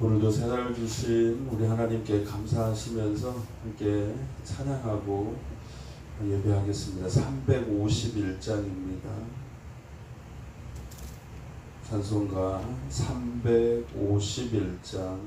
오늘도 새날 주신 우리 하나님께 감사하시면서 함께 찬양하고 예배하겠습니다. 351장입니다. 찬송가 351장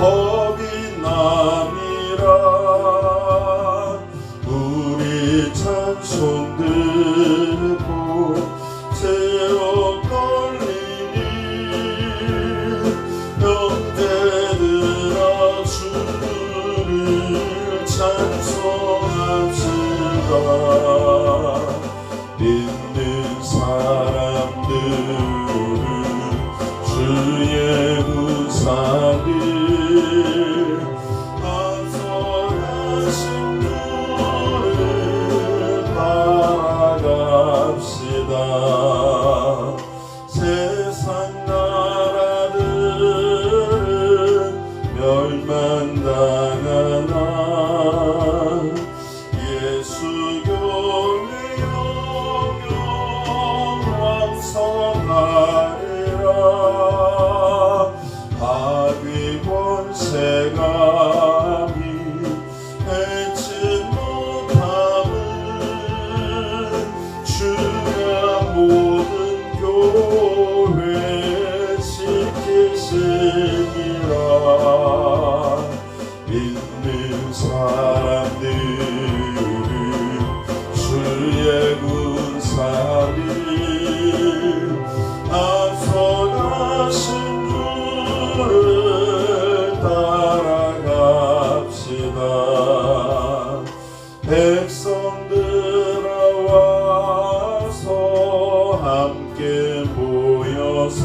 겁이 남이라. 우리 찬송 듣 앞 함께 모여서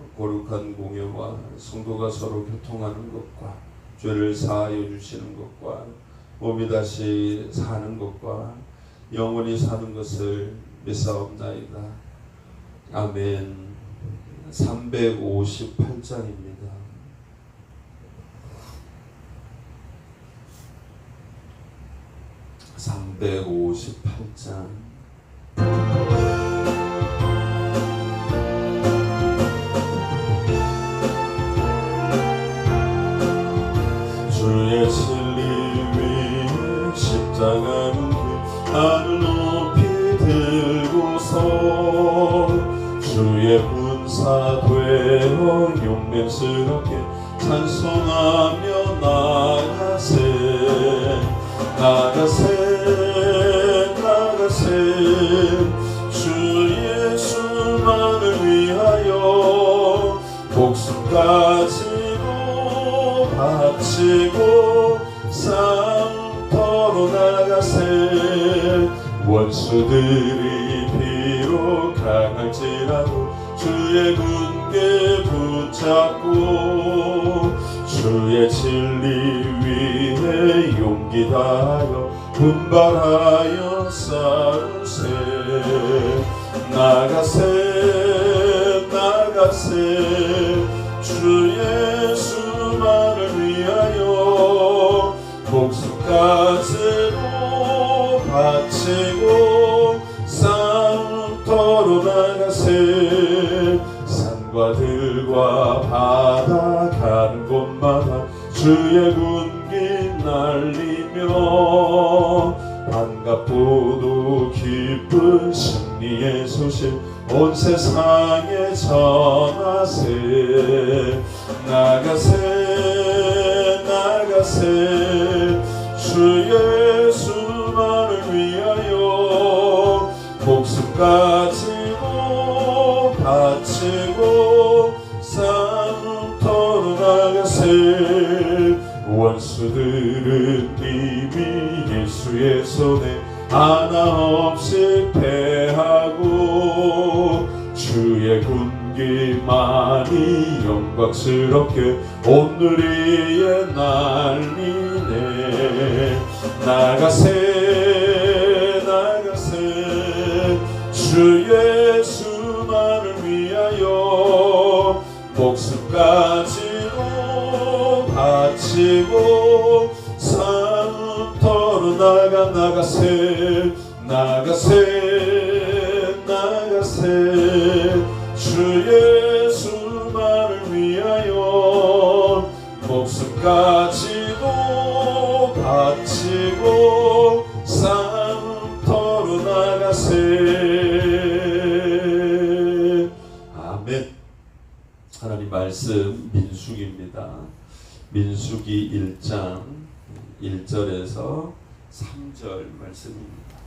거룩한 공예와 성도가 서로 교통하는 것과 죄를 사하여 주시는 것과 몸이 다시 사는 것과 영원히 사는 것을 믿사옵나이다. 아멘. 358장입니다. (358장) 주의 십자가는 하늘 높이 들고서 주의 군사 되어 용맹스럽게 찬송하며 나가세 나가세 원수들이 비록 강할지라도 주의 군계 붙잡고 주의 진리 위에 용기 다하여 분발하여 싸우세. 나가세 나가세 산과 들과 바다 가는 곳마다 주의 군기 날리며 반갑고도 기쁜 승리의 소식 온 세상에 전하세. 나가세 나가세. 주예 원수들은 이미 예수의 손에 하나 없이 패하고 주의 군기만이 영광스럽게 오늘이에 날리네. 나가세 나가세. 주예 바치고 산터로 나가 나가세 나가세 나가세. 주 예수만을 위하여 목숨까지 민숙이 1장 1절에서 3절 말씀입니다.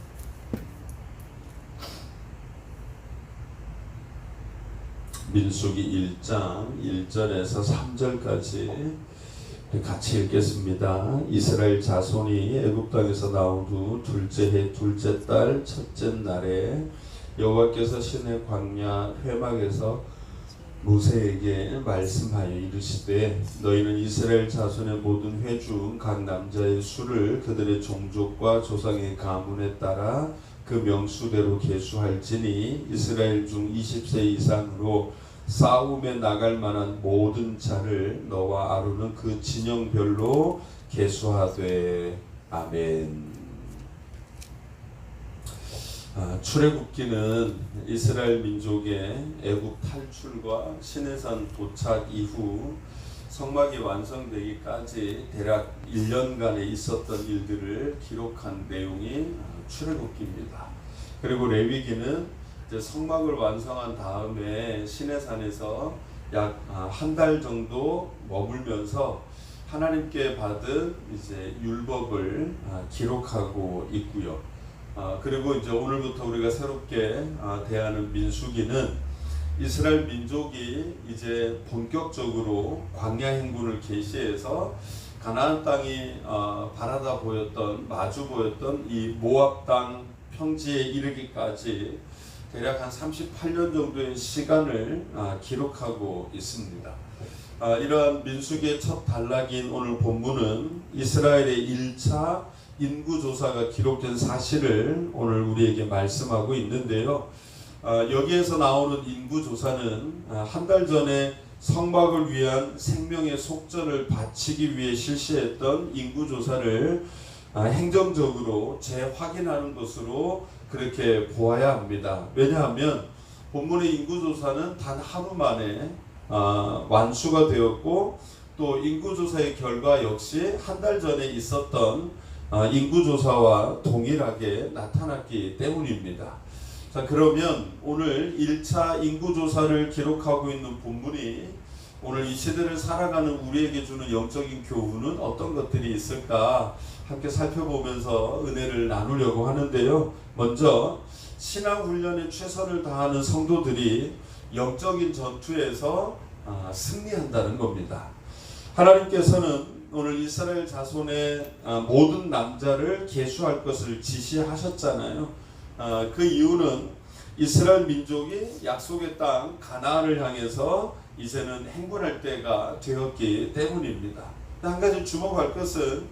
민숙이 1장 1절에서 3절까지 같이 읽겠습니다. 이스라엘 자손이 애굽 땅에서 나온 후 둘째 해 둘째 달 첫째 날에 여호와께서 신의 광야 회막에서 모세에게 말씀하여 이르시되 너희는 이스라엘 자손의 모든 회중 각 남자의 수를 그들의 종족과 조상의 가문에 따라 그 명수대로 계수할지니 이스라엘 중 20세 이상으로 싸움에 나갈 만한 모든 자를 너와 아론은 그 진영별로 계수하되 아멘. 아, 출애굽기는 이스라엘 민족의 애굽 탈출과 시내산 도착 이후 성막이 완성되기까지 대략 1년간에 있었던 일들을 기록한 내용이 아, 출애굽기입니다. 그리고 레위기는 이제 성막을 완성한 다음에 시내산에서 약 한 달 정도 머물면서 하나님께 받은 이제 율법을 아, 기록하고 있고요. 아, 그리고 이제 오늘부터 우리가 새롭게 아, 대하는 민수기는 이스라엘 민족이 이제 본격적으로 광야 행군을 개시해서 가나안 땅이 어, 바라다 보였던 마주 보였던 이 모압 땅 평지에 이르기까지 대략 한 38년 정도의 시간을 아, 기록하고 있습니다. 아, 이러한 민수기의 첫 단락인 오늘 본문은 이스라엘의 1차 인구 조사가 기록된 사실을 오늘 우리에게 말씀하고 있는데요. 아, 여기에서 나오는 인구 조사는 아, 한달 전에 성막을 위한 생명의 속전을 바치기 위해 실시했던 인구 조사를 아, 행정적으로 재확인하는 것으로 그렇게 보아야 합니다. 왜냐하면 본문의 인구 조사는 단 하루 만에 아, 완수가 되었고 또 인구 조사의 결과 역시 한 달 전에 있었던 아, 인구 조사와 동일하게 나타났기 때문입니다. 자 그러면 오늘 1차 인구 조사를 기록하고 있는 본문이 오늘 이 시대를 살아가는 우리에게 주는 영적인 교훈은 어떤 것들이 있을까 함께 살펴보면서 은혜를 나누려고 하는데요. 먼저 신앙 훈련에 최선을 다하는 성도들이 영적인 전투에서 아, 승리한다는 겁니다. 하나님께서는 오늘 이스라엘 자손의 아, 모든 남자를 계수할 것을 지시하셨잖아요. 아, 그 이유는 이스라엘 민족이 약속의 땅 가나안을 향해서 이제는 행군할 때가 되었기 때문입니다. 한 가지 주목할 것은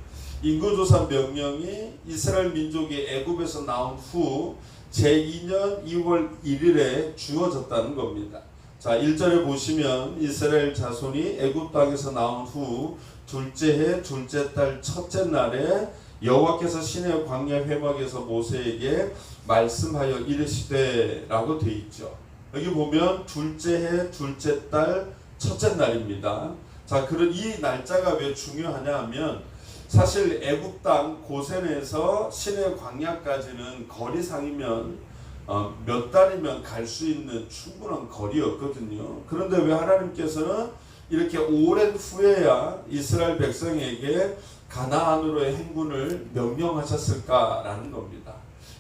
인구조사 명령이 이스라엘 민족이 애굽에서 나온 후 제2년 2월 1일에 주어졌다는 겁니다. 자, 1절에 보시면 이스라엘 자손이 애굽 땅에서 나온 후 둘째 해 둘째 달 첫째 날에 여호와께서 시내 광야 회막에서 모세에게 말씀하여 이르시되라고 돼 있죠. 여기 보면 둘째 해 둘째 달 첫째 날입니다. 자, 그런 이 날짜가 왜 중요하냐 하면 사실 애굽 땅 고센에서 시내 광야까지는 거리상이면 어, 몇 달이면 갈 수 있는 충분한 거리였거든요. 그런데 왜 하나님께서는 이렇게 오랜 후에야 이스라엘 백성에게 가나안으로의 행군을 명령하셨을까라는 겁니다.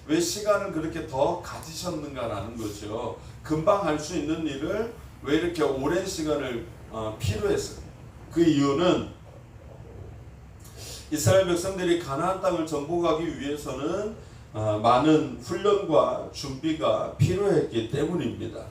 왜 시간을 그렇게 더 가지셨는가라는 거죠. 금방 할 수 있는 일을 왜 이렇게 오랜 시간을 어, 필요했어요. 그 이유는 이스라엘 백성들이 가나안 땅을 정복하기 위해서는 어, 많은 훈련과 준비가 필요했기 때문입니다.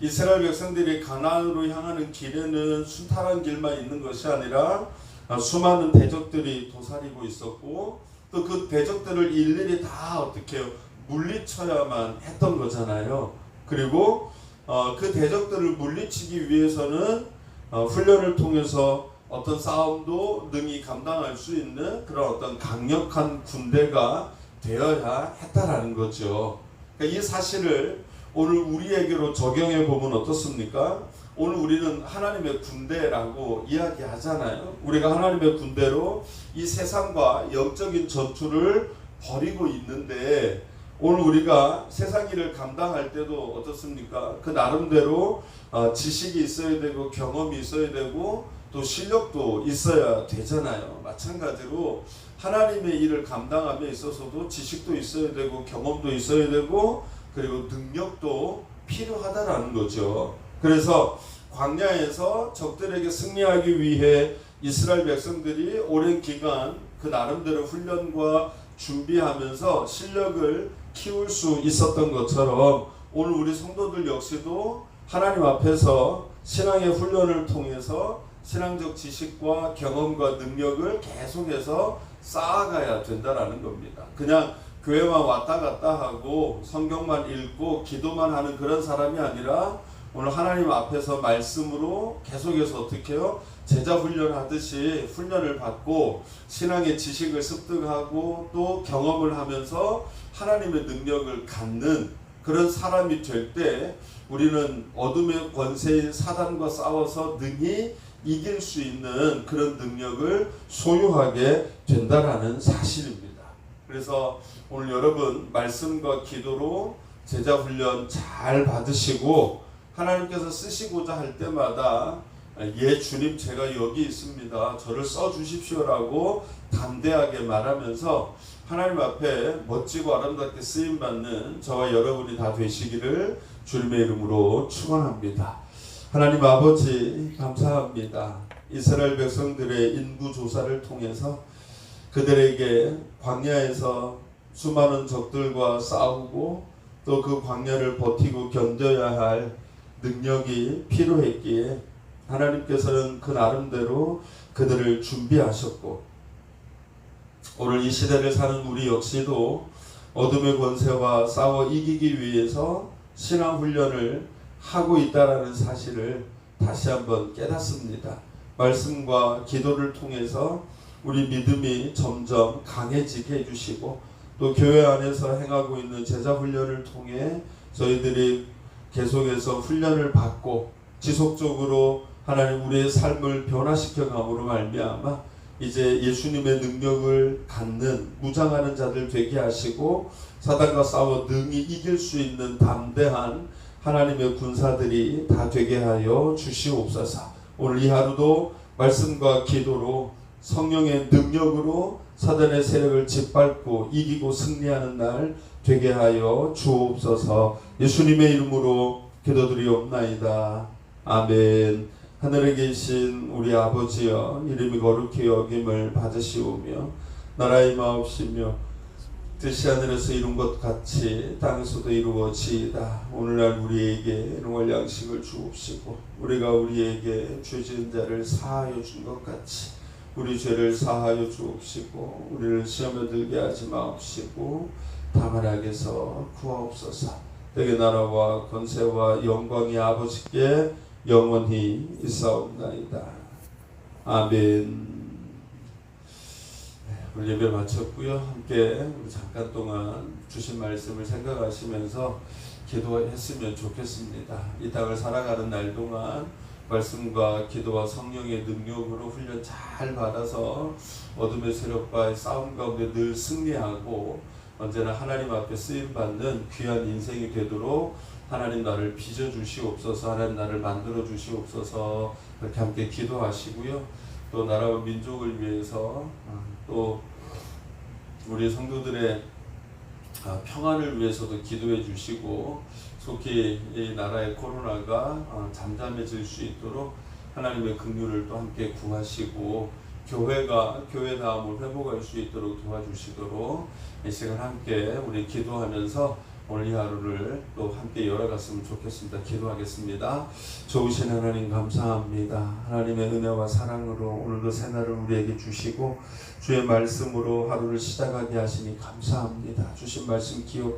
이스라엘 백성들이 가나안으로 향하는 길에는 순탄한 길만 있는 것이 아니라 어, 수많은 대적들이 도사리고 있었고 또 그 대적들을 일일이 다 어떻게 물리쳐야만 했던 거잖아요. 그리고 어, 그 대적들을 물리치기 위해서는 어, 훈련을 통해서 어떤 싸움도 능히 감당할 수 있는 그런 어떤 강력한 군대가 되어야 했다라는 거죠. 그러니까 이 사실을 오늘 우리에게로 적용해 보면 어떻습니까? 오늘 우리는 하나님의 군대라고 이야기하잖아요. 우리가 하나님의 군대로 이 세상과 영적인 전투를 벌이고 있는데 오늘 우리가 세상 일을 감당할 때도 어떻습니까? 그 나름대로 어, 지식이 있어야 되고 경험이 있어야 되고 또 실력도 있어야 되잖아요. 마찬가지로 하나님의 일을 감당함에 있어서도 지식도 있어야 되고 경험도 있어야 되고 그리고 능력도 필요하다라는 거죠. 그래서 광야에서 적들에게 승리하기 위해 이스라엘 백성들이 오랜 기간 그 나름대로 훈련과 준비하면서 실력을 키울 수 있었던 것처럼 오늘 우리 성도들 역시도 하나님 앞에서 신앙의 훈련을 통해서 신앙적 지식과 경험과 능력을 계속해서 쌓아가야 된다라는 겁니다. 그냥 교회만 왔다 갔다 하고 성경만 읽고 기도만 하는 그런 사람이 아니라 오늘 하나님 앞에서 말씀으로 계속해서 어떻게 해요? 제자 훈련하듯이 훈련을 받고 신앙의 지식을 습득하고 또 경험을 하면서 하나님의 능력을 갖는 그런 사람이 될 때 우리는 어둠의 권세인 사단과 싸워서 능히 이길 수 있는 그런 능력을 소유하게 된다라는 사실입니다. 그래서 오늘 여러분 말씀과 기도로 제자 훈련 잘 받으시고 하나님께서 쓰시고자 할 때마다 예 주님 제가 여기 있습니다. 저를 써 주십시오라고 담대하게 말하면서 하나님 앞에 멋지고 아름답게 쓰임 받는 저와 여러분이 다 되시기를 주님의 이름으로 축원합니다. 하나님 아버지 감사합니다. 이스라엘 백성들의 인구 조사를 통해서 그들에게 광야에서 수많은 적들과 싸우고 또 그 광야를 버티고 견뎌야 할 능력이 필요했기에 하나님께서는 그 나름대로 그들을 준비하셨고 오늘 이 시대를 사는 우리 역시도 어둠의 권세와 싸워 이기기 위해서 신앙 훈련을 하고 있다라는 사실을 다시 한번 깨닫습니다. 말씀과 기도를 통해서 우리 믿음이 점점 강해지게 해주시고 또 교회 안에서 행하고 있는 제자 훈련을 통해 저희들이 계속해서 훈련을 받고 지속적으로 하나님 우리의 삶을 변화시켜 감으로 말미암아 이제 예수님의 능력을 갖는 무장하는 자들 되게 하시고 사단과 싸워 능히 이길 수 있는 담대한 하나님의 군사들이 다 되게 하여 주시옵소서. 오늘 이 하루도 말씀과 기도로 성령의 능력으로 사단의 세력을 짓밟고 이기고 승리하는 날 되게 하여 주옵소서. 예수님의 이름으로 기도드리옵나이다. 아멘. 하늘에 계신 우리 아버지여 이름이 거룩히 여김을 받으시오며 나라의 마옵시며 뜻이 하늘에서 이룬 것 같이 땅에서도 이루어지이다. 오늘날 우리에게 일용할 양식을 주옵시고 우리가 우리에게 죄 지은 자를 사하여 준 것 같이 우리 죄를 사하여 주옵시고 우리를 시험에 들게 하지 마옵시고 다만 악에서 구하옵소서. 되게 나라와 권세와 영광이 아버지께 영원히 있사옵나이다. 아멘. 오늘 예배 마쳤고요. 함께 우리 잠깐 동안 주신 말씀을 생각하시면서 기도했으면 좋겠습니다. 이 땅을 살아가는 날 동안 말씀과 기도와 성령의 능력으로 훈련 잘 받아서 어둠의 세력과의 싸움 가운데 늘 승리하고 언제나 하나님 앞에 쓰임 받는 귀한 인생이 되도록 하나님 나를 빚어 주시옵소서 하나님 나를 만들어 주시옵소서 그렇게 함께 기도하시고요. 또 나라와 민족을 위해서 어, 또 우리 성도들의 아, 평안을 위해서도 기도해 주시고 속히 이 나라의 코로나가 어, 잠잠해질 수 있도록 하나님의 긍휼을 또 함께 구하시고 교회가 교회 다음을 회복할 수 있도록 도와주시도록 이 시간 함께 우리 기도하면서 오늘 이 하루를 또 함께 열어갔으면 좋겠습니다. 기도하겠습니다. 좋으신 하나님 감사합니다. 하나님의 은혜와 사랑으로 오늘도 새날을 우리에게 주시고 주의 말씀으로 하루를 시작하게 하시니 감사합니다. 주신 말씀 기억하고